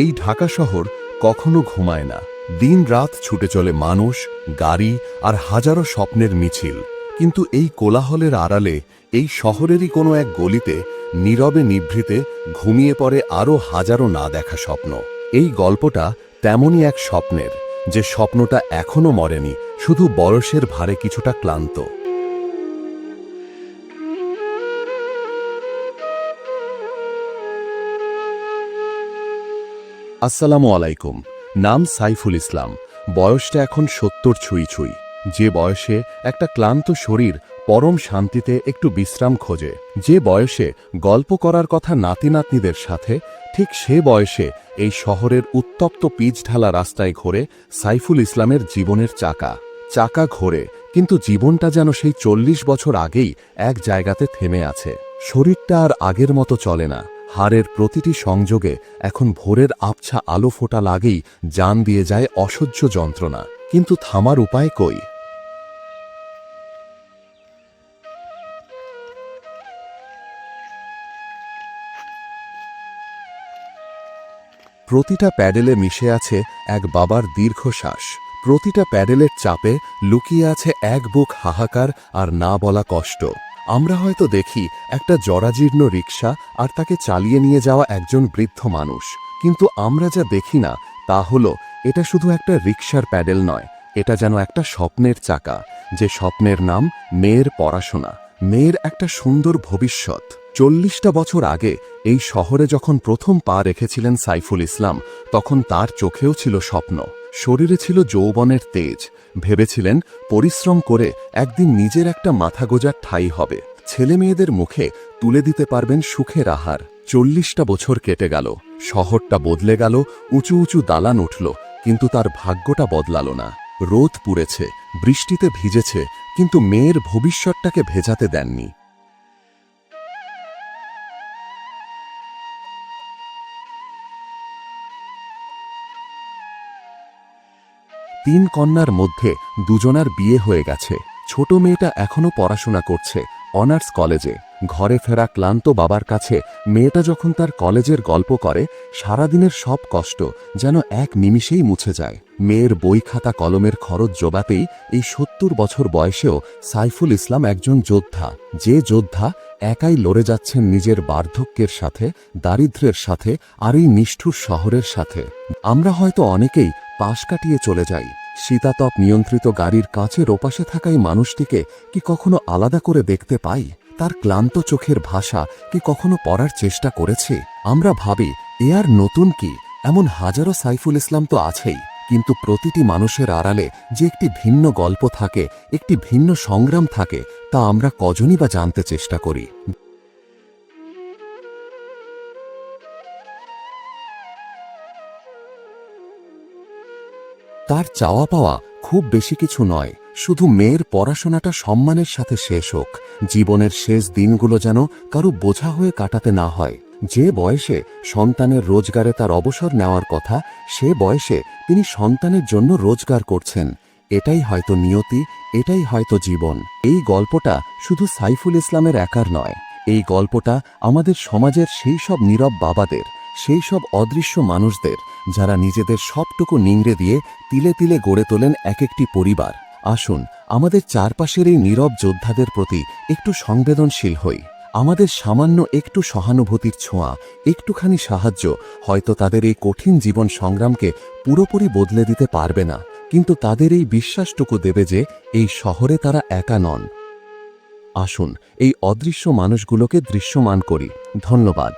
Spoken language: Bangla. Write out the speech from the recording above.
এই ঢাকা শহর কখনো ঘুমায় না। দিন রাত ছুটে চলে মানুষ, গাড়ি আর হাজারো স্বপ্নের মিছিল। কিন্তু এই কোলাহলের আড়ালে এই শহরেরই কোনো এক গলিতে, নীরবে নিভৃতে ঘুমিয়ে পড়ে আরও হাজারো না দেখা স্বপ্ন। এই গল্পটা তেমনই এক স্বপ্নের, যে স্বপ্নটা এখনও মরেনি, শুধু বয়সের ভারে কিছুটা ক্লান্ত। আসসালামু আলাইকুম। নাম সাইফুল ইসলাম। বয়সটা এখন সত্তর ছুঁই ছুঁই। যে বয়সে একটা ক্লান্ত শরীর পরম শান্তিতে একটু বিশ্রাম খোঁজে। যে বয়সে গল্প করার কথা নাতি নাতনিদের সাথে, ঠিক সে বয়সে এই শহরের উত্তপ্ত পিচ ঢালা রাস্তায় ঘোরে সাইফুল ইসলামের জীবনের চাকা। চাকা ঘোরে, কিন্তু জীবনটা যেন সেই চল্লিশ বছর আগেই এক জায়গাতে থেমে আছে। শরীরটা আর আগের মতো চলে না। হাড়ের প্রতিটি সংযোগে এখন ভোরের আবছা আলো ফোটা লাগেই জান দিয়ে যায় অসহ্য যন্ত্রণা। কিন্তু থামার উপায় কই? প্রতিটা প্যাডেলে মিশে আছে এক বাবার দীর্ঘশ্বাস। প্রতিটা প্যাডেলের চাপে লুকিয়ে আছে এক বুক হাহাকার আর না বলা কষ্ট। আমরা হয়তো দেখি একটা জরাজীর্ণ রিক্সা আর তাকে চালিয়ে নিয়ে যাওয়া একজন বৃদ্ধ মানুষ। কিন্তু আমরা যা দেখি না, তা হলো এটা শুধু একটা রিক্সার প্যাডেল নয়, এটা যেন একটা স্বপ্নের চাকা, যে স্বপ্নের নাম মেয়ের পড়াশোনা। মেয়ের একটা সুন্দর ভবিষ্যৎ। চল্লিশটা বছর আগে এই শহরে যখন প্রথম পা রেখেছিলেন সাইফুল ইসলাম, তখন তার চোখেও ছিল স্বপ্ন। শরীরে ছিল যৌবনের তেজ। ভেবেছিলেন পরিশ্রম করে একদিন নিজের একটা মাথা গোজার ঠাই হবে। ছেলে মেয়েদের মুখে তুলে দিতে পারবেন সুখের আহার। চল্লিশটা বছর কেটে গেল। শহরটা বদলে গেল, উঁচু উঁচু দালান উঠল, কিন্তু তার ভাগ্যটা বদলালো না। রোদ পুড়েছে বৃষ্টিতে ভিজেছে, কিন্তু মেয়ের ভবিষ্যৎটাকে ভেজাতে দেননি। তিন কন্যার মধ্যে দুজনার বিয়ে হয়ে গেছে। ছোট মেয়েটা এখনও পড়াশোনা করছে। অনার্স কলেজে ঘরে ফেরা ক্লান্ত বাবার কাছে মেয়েটা যখন তার কলেজের গল্প করে, সারাদিনের সব কষ্ট যেন এক নিমিষেই মুছে যায়। মেয়ের বই খাতা কলমের খরচ জোগাতেই এই সত্তর বছর বয়সেও সাইফুল ইসলাম একজন যোদ্ধা। যে যোদ্ধা একাই লড়ে যাচ্ছেন নিজের বার্ধক্যের সাথে, দারিদ্র্যের সাথে আর এই নিষ্ঠুর শহরের সাথে। আমরা হয়তো অনেকেই পাশ কাটিয়ে চলে যাই। শীতাতপ নিয়ন্ত্রিত গাড়ির কাছের ওপাশে থাকা এই মানুষটিকে কি কখনো আলাদা করে দেখতে পাই? তার ক্লান্ত চোখের ভাষা কি কখনো পড়ার চেষ্টা করেছে? আমরা ভাবি, এ আর নতুন কি? এমন হাজারো সাইফুল ইসলাম তো আছেই। কিন্তু প্রতিটি মানুষের আড়ালে যে একটি ভিন্ন গল্প থাকে, একটি ভিন্ন সংগ্রাম থাকে, তা আমরা কজনই বা জানতে চেষ্টা করি। তার চাওয়া পাওয়া খুব বেশি কিছু নয়। শুধু মেয়ের পড়াশোনাটা সম্মানের সাথে শেষ হোক। জীবনের শেষ দিনগুলো যেন কারও বোঝা হয়ে কাটাতে না হয়। যে বয়সে সন্তানের রোজগারে তার অবসর নেওয়ার কথা, সে বয়সে তিনি সন্তানের জন্য রোজগার করছেন। এটাই হয়তো নিয়তি, এটাই হয়তো জীবন। এই গল্পটা শুধু সাইফুল ইসলামের একার নয়। এই গল্পটা আমাদের সমাজের সেই সব নীরব বাবাদের, সেই সব অদৃশ্য মানুষদের যারা নিজেদের সবটুকু নিংড়ে দিয়ে তিলে তিলে গড়ে তোলেন এক একটি পরিবার। আসুন, আমাদের চারপাশের এই নীরব যোদ্ধাদের প্রতি একটু সংবেদনশীল হই। আমাদের সামান্য একটু সহানুভূতির ছোঁয়া, একটুখানি সাহায্য হয়তো তাদের এই কঠিন জীবন সংগ্রামকে পুরোপুরি বদলে দিতে পারবে না, কিন্তু তাদের এই বিশ্বাসটুকু দেবে যে এই শহরে তারা একা নন। আসুন, এই অদৃশ্য মানুষগুলোকে দৃশ্যমান করি। ধন্যবাদ।